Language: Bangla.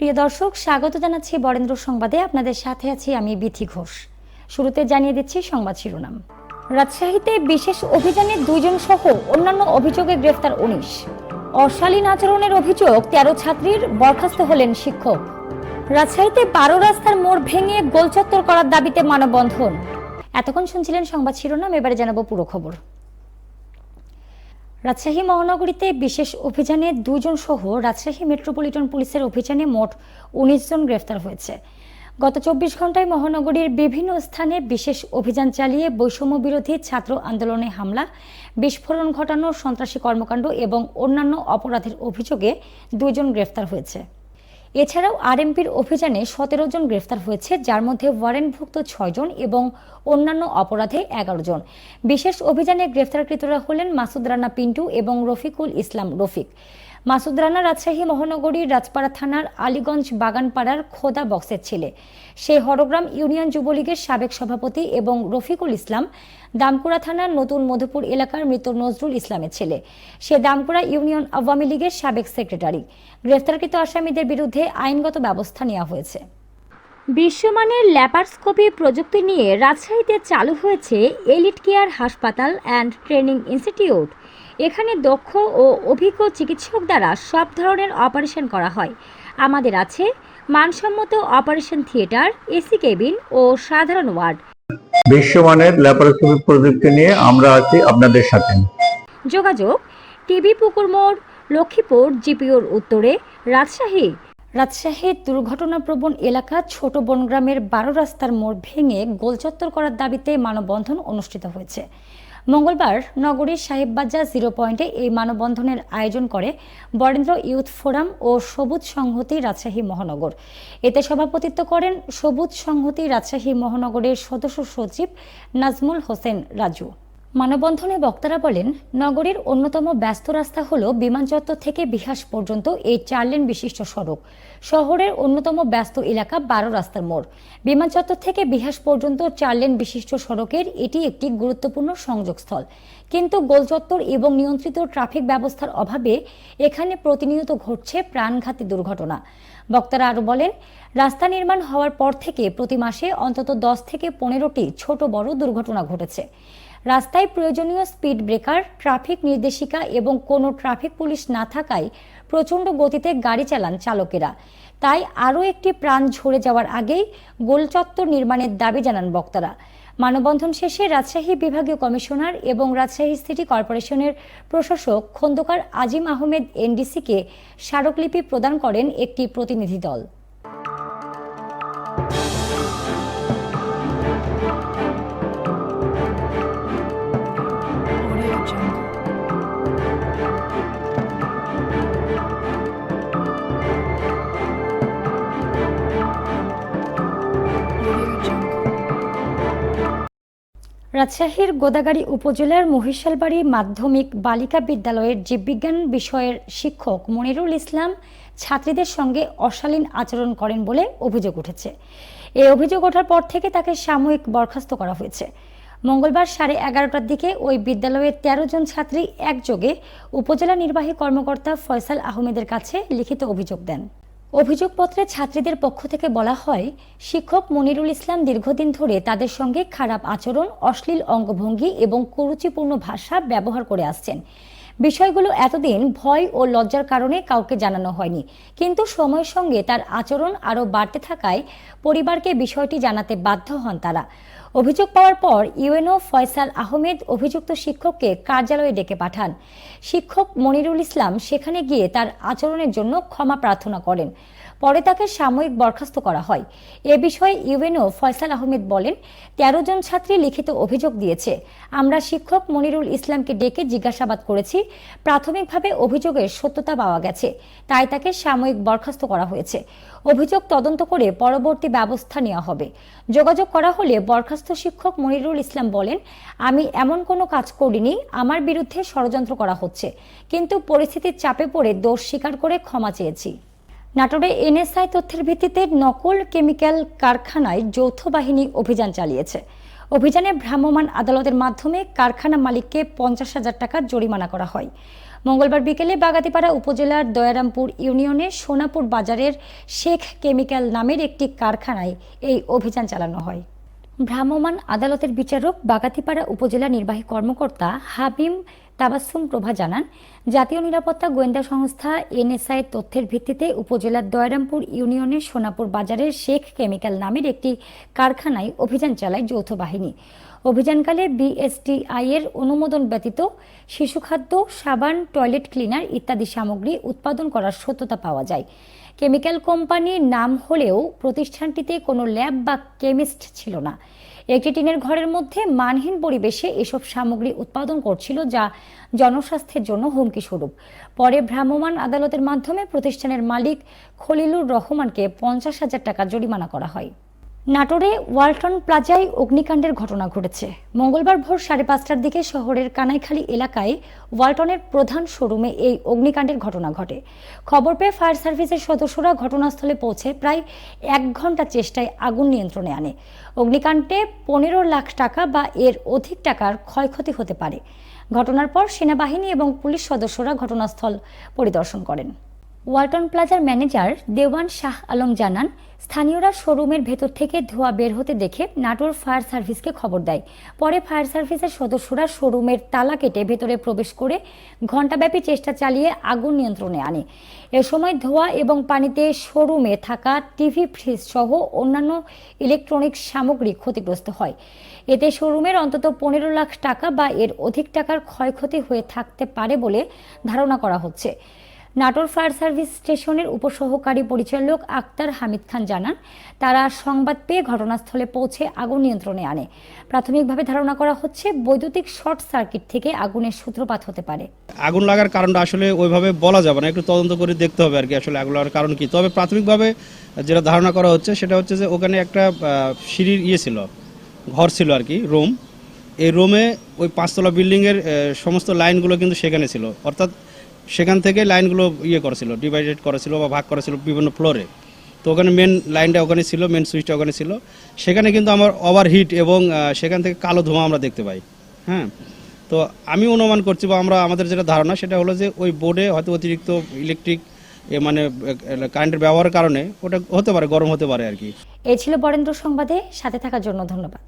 প্রিয় দর্শক, স্বাগত জানাচ্ছি বরেন্দ্র সংবাদে। আপনাদের সাথে আছি আমি বিথি ঘোষ। শুরুতে জানিয়ে দিচ্ছি সংবাদ শিরোনাম। রাজশাহীতে বিশেষ অভিযানে দুইজন সহ অন্যান্য অভিযোগে গ্রেফতার উনিশ। অশালীন আচরণের অভিযোগ তেরো ছাত্রীর বরখাস্ত হলেন শিক্ষক। রাজশাহীতে বারো রাস্তার মোড় ভেঙে গোলচত্বর করার দাবিতে মানববন্ধন। এতক্ষণ শুনছিলেন সংবাদ শিরোনাম, এবারে জানাব পুরো খবর। রাজশাহী মহানগরীতে বিশেষ অভিযানে দুজন সহ রাজশাহী মেট্রোপলিটন পুলিশের অভিযানে মোট উনিশ জন গ্রেফতার হয়েছে। গত চব্বিশ ঘন্টায় মহানগরীর বিভিন্ন স্থানে বিশেষ অভিযান চালিয়ে বৈষম্য বিরোধী ছাত্র আন্দোলনে হামলা, বিস্ফোরণ ঘটানো সন্ত্রাসী কর্মকাণ্ড এবং অন্যান্য অপরাধের অভিযোগে দুজন গ্রেফতার হয়েছে। এছাড়াও আরএমপির অভিযানে সতেরো জন গ্রেফতার হয়েছে, যার মধ্যে ওয়ারেন্টভুক্ত ছয়জন এবং অন্যান্য অপরাধে এগারো জন। বিশেষ অভিযানে গ্রেফতারকৃতরা হলেন মাসুদ রানা পিন্টু এবং রফিকুল ইসলাম রফিক। মাসুদ রানা রাজশাহী মহানগরীর রাজপাড়া থানার আলীগঞ্জ বাগানপাড়ার খোদা বক্সের ছেলে। সে হরগ্রাম ইউনিয়ন যুবলীগের সাবেক সভাপতি এবং রফিকুল ইসলাম দামকুড়া থানার নতুন মধুপুর এলাকার মৃত নজরুল ইসলামের ছেলে। সে দামকুড়া ইউনিয়ন আওয়ামী লীগের সাবেক সেক্রেটারি। গ্রেফতারকৃত আসামিদের বিরুদ্ধে আইনগত ব্যবস্থা নেওয়া হয়েছে। বিশ্বমানের ল্যাপারস্কোপি প্রযুক্তি নিয়ে রাজশাহীতে চালু হয়েছে এলিট কেয়ার হাসপাতাল অ্যান্ড ট্রেনিং ইনস্টিটিউট। এখানে দক্ষ ও অভিজ্ঞ চিকিৎসক দ্বারা সব ধরনের অপারেশন করা হয়। আমাদের আছে মানসম্মত অপারেশন থিয়েটার এসি কেবিন ও সাধারণ ওয়ার্ড। বিশ্বমানের ল্যাপারোস্কোপি প্রযুক্তি নিয়ে আমরা আছি আপনাদের সাথে। যোগাযোগ টিবি পুকুর মোড় লক্ষ্মীপুর জিপিওর উত্তরে রাজশাহী। রাজশাহীর দুর্ঘটনাপ্রবণ এলাকা ছোট বনগ্রামের বারো রাস্তার মোড় ভেঙে গোলচত্বর করার দাবিতে মানববন্ধন অনুষ্ঠিত হয়েছে। মঙ্গলবার নগরীর সাহেববাজার জিরো পয়েন্টে এই মানববন্ধনের আয়োজন করে বরেন্দ্র ইউথ ফোরাম ও সবুজ সংহতি রাজশাহী মহানগর। এতে সভাপতিত্ব করেন সবুজ সংহতি রাজশাহী মহানগরের সদস্য সচিব নাজমুল হোসেন রাজু। মানববন্ধনে বক্তারা বলেন, নগরীর অন্যতম ব্যস্ত রাস্তা হল বিমান চত্বর থেকে বিহাস পর্যন্ত এই চার লেন বিশিষ্ট সড়ক। শহরের অন্যতম ব্যস্ত এলাকা বারো রাস্তার মোড়। বিমান চত্বর থেকে বিহাস পর্যন্ত চার লেন বিশিষ্ট সড়কের এটি একটি গুরুত্বপূর্ণ সংযোগস্থল। কিন্তু গোলচত্বর এবং নিয়ন্ত্রিত ট্রাফিক ব্যবস্থার অভাবে এখানে প্রতিনিয়ত ঘটছে প্রাণঘাতী দুর্ঘটনা। বক্তারা আরও বলেন, রাস্তা নির্মাণ হওয়ার পর থেকে প্রতি মাসে অন্তত দশ থেকে পনেরোটি ছোট বড় দুর্ঘটনা ঘটেছে। রাস্তায় প্রয়োজনীয় স্পিড ব্রেকার, ট্রাফিক নির্দেশিকা এবং কোনো ট্রাফিক পুলিশ না থাকায় প্রচণ্ড গতিতে গাড়ি চালান চালকেরা। তাই আরও একটি প্রাণ ঝরে যাওয়ার আগেই গোলচত্বর নির্মাণের দাবি জানান বক্তারা। মানববন্ধন শেষে রাজশাহী বিভাগীয় কমিশনার এবং রাজশাহী সিটি কর্পোরেশনের প্রশাসক খন্দকার আজিম আহমেদ এনডিসিকে স্মারকলিপি প্রদান করেন একটি প্রতিনিধি দল। রাজশাহীর গোদাগাড়ী উপজেলার মহিশালবাড়ি মাধ্যমিক বালিকা বিদ্যালয়ের জীববিজ্ঞান বিষয়ের শিক্ষক মনিরুল ইসলাম ছাত্রীদের সঙ্গে অশালীন আচরণ করেন বলে অভিযোগ উঠেছে। এই অভিযোগ ওঠার পর থেকে তাকে সাময়িক বরখাস্ত করা হয়েছে। মঙ্গলবার সাড়ে এগারোটার দিকে ওই বিদ্যালয়ের তেরো জন ছাত্রী একযোগে উপজেলা নির্বাহী কর্মকর্তা ফয়সাল আহমেদের কাছে লিখিত অভিযোগ দেন। অভিযোগপত্রে ছাত্রীদের পক্ষ থেকে বলা হয়, শিক্ষক মনিরুল ইসলাম দীর্ঘদিন ধরে তাদের সঙ্গে খারাপ আচরণ, অশ্লীল অঙ্গভঙ্গি এবং কুরুচিপূর্ণ ভাষা ব্যবহার করে আসছেন। বিষয়গুলো এতদিন ভয় ও লজ্জার কারণে কাউকে জানানো হয়নি। কিন্তু সময়ের সঙ্গে তার আচরণ আরও বাড়তে থাকায় পরিবারকে বিষয়টি জানাতে বাধ্য হন তারা। অভিযোগ পাওয়ার পর ইউএনও ফয়সাল আহমেদ অভিযুক্ত শিক্ষককে কার্যালয়ে ডেকে পাঠান। শিক্ষক মনিরুল ইসলাম সেখানে গিয়ে তার আচরণের জন্য ক্ষমা প্রার্থনা করেন। পরে তাকে সাময়িক বরখাস্ত করা হয়। এ বিষয়ে ইউএনও ফয়সাল আহমেদ বলেন, তেরো জন ছাত্রী লিখিত অভিযোগ দিয়েছে। আমরা শিক্ষক মনিরুল ইসলামকে ডেকে জিজ্ঞাসাবাদ করেছি। প্রাথমিকভাবে অভিযোগের সত্যতা পাওয়া গেছে। তাই তাকে সাময়িক বরখাস্ত করা হয়েছে। অভিযোগ তদন্ত করে পরবর্তী ব্যবস্থা নেওয়া হবে। যোগাযোগ করা হলে বরখাস্ত শিক্ষক মনিরুল ইসলাম বলেন, আমি এমন কোনো কাজ করিনি। আমার বিরুদ্ধে ষড়যন্ত্র করা হচ্ছে। কিন্তু পরিস্থিতির চাপে পড়ে দোষ স্বীকার করে ক্ষমা চেয়েছি। নাটোরে এনএসআই তথ্যের ভিত্তিতে নকল কেমিক্যাল কারখানায় যৌথ বাহিনী অভিযান চালিয়েছে। অভিযানে ভ্রাম্যমাণ আদালতের মাধ্যমে কারখানা মালিককে পঞ্চাশ হাজার টাকা জরিমানা করা হয়। মঙ্গলবার বিকেলে বাগাতিপাড়া উপজেলার দয়ারামপুর ইউনিয়নের সোনাপুর বাজারের শেখ কেমিক্যাল নামের একটি কারখানায় এই অভিযান চালানো হয়। ভ্রাম্যমাণ আদালতের বিচারক বাগাতিপাড়া উপজেলা নির্বাহী কর্মকর্তা হাবিম তাবাসসুম প্রভা জানান, জাতীয় নিরাপত্তা গোয়েন্দা সংস্থা এনএসআই তথ্যের ভিত্তিতে উপজেলার দয়রামপুর ইউনিয়নের সোনাপুর বাজারের শেখ কেমিক্যাল নামের একটি কারখানায় অভিযান চালায় যৌথ বাহিনী। অভিযানকালে বিএসটিআই এর অনুমোদন ব্যতীত শিশু খাদ্য, সাবান, টয়লেট ক্লিনার ইত্যাদি সামগ্রী উৎপাদন করার সত্যতা পাওয়া যায়। কেমিক্যাল কোম্পানির নাম হলেও প্রতিষ্ঠানটিতে কোনো ল্যাব বা কেমিস্ট ছিল না। একটি টিনের ঘরের মধ্যে মানহীন পরিবেশে এসব সামগ্রী উৎপাদন করছিল যা জনস্বাস্থ্যের জন্য হুমকি স্বরূপ পরে ভ্রাম্যমাণ আদালতের মাধ্যমে প্রতিষ্ঠানের মালিক খলিলুর রহমানকে পঞ্চাশ হাজার টাকা জরিমানা করা হয়। নাটোরে ওয়ালটন প্লাজায় অগ্নিকাণ্ডের ঘটনা ঘটেছে। মঙ্গলবার ভোর সাড়ে পাঁচটার দিকে শহরের কানাইখালী এলাকায় ওয়ালটনের প্রধান শোরুমে এই অগ্নিকাণ্ডের ঘটনা ঘটে। খবর পেয়ে ফায়ার সার্ভিসের সদস্যরা ঘটনাস্থলে পৌঁছে প্রায় এক ঘণ্টা চেষ্টায় আগুন নিয়ন্ত্রণে আনে। অগ্নিকাণ্ডে পনেরো লাখ টাকা বা এর অধিক টাকার ক্ষয়ক্ষতি হতে পারে। ঘটনার পর সেনাবাহিনী এবং পুলিশ সদস্যরা ঘটনাস্থল পরিদর্শন করেন। ওয়ালটন প্লাজার ম্যানেজার দেওয়ান শাহ আলম জানান, স্থানীয়রা শোরুমের ভেতর থেকে ধোঁয়া বের হতে দেখে নাটোর ফায়ার সার্ভিসকে খবর দেয়। পরে ফায়ার সার্ভিসের সদস্যরা শোরুমের তালা কেটে ভেতরে প্রবেশ করে ঘণ্টাব্যাপী চেষ্টা চালিয়ে আগুন নিয়ন্ত্রণে আনে। এ সময় ধোঁয়া এবং পানিতে শোরুমে থাকা টিভি, ফ্রিজ সহ অন্যান্য ইলেকট্রনিক্স সামগ্রী ক্ষতিগ্রস্ত হয়। এতে শোরুমের অন্তত পনেরো লাখ টাকা বা এর অধিক টাকার ক্ষয়ক্ষতি হয়ে থাকতে পারে বলে ধারণা করা হচ্ছে। নাটোর ফায়ার সার্ভিস স্টেশনের উপসহকারী পরিচালক আক্তার হামিদ খান জানান, তারা সংবাদ পেয়ে ঘটনাস্থলে পৌঁছে আগুন নিয়ন্ত্রণে আনে। প্রাথমিকভাবে ধারণা করা হচ্ছে, বৈদ্যুতিক শর্ট সার্কিট থেকে আগুনের সূত্রপাত হতে পারে। আগুন লাগার কারণটা আসলে ওইভাবে বলা যাবে না, একটু তদন্ত করে দেখতে হবে আর কি আসলে আগুন লাগার কারণ কি। তবে প্রাথমিকভাবে যেটা ধারণা করা হচ্ছে, সেটা হচ্ছে যে ওখানে একটা সিঁড়ির ইয়ে ছিল, ঘর ছিল আর কি, রুম। এই রুমে ওই পাঁচতলা বিল্ডিংয়ের সমস্ত লাইনগুলো কিন্তু সেখানে ছিল। অর্থাৎ সেখান থেকে লাইনগুলো ইয়ে করেছিল ডিভাইডেড করেছিল বা ভাগ করেছিল বিভিন্ন ফ্লোরে তো ওখানে মেন লাইনটা ওখানে ছিল মেন সুইচটা ওখানে ছিল। সেখানে কিন্তু আমার ওভারহিট এবং সেখান থেকে কালো ধোঁয়া আমরা দেখতে পাই হ্যাঁ? তো আমি অনুমান করছি বা আমরা, আমাদের যেটা ধারণা সেটা হলো যে ওই বোর্ডে হয়তো অতিরিক্ত ইলেকট্রিক মানে কারেন্টের ব্যবহারের কারণে ওটা হতে পারে, গরম হতে পারে আর কি। এ ছিল বরেন্দ্র সংবাদে, সাথে থাকার জন্য ধন্যবাদ।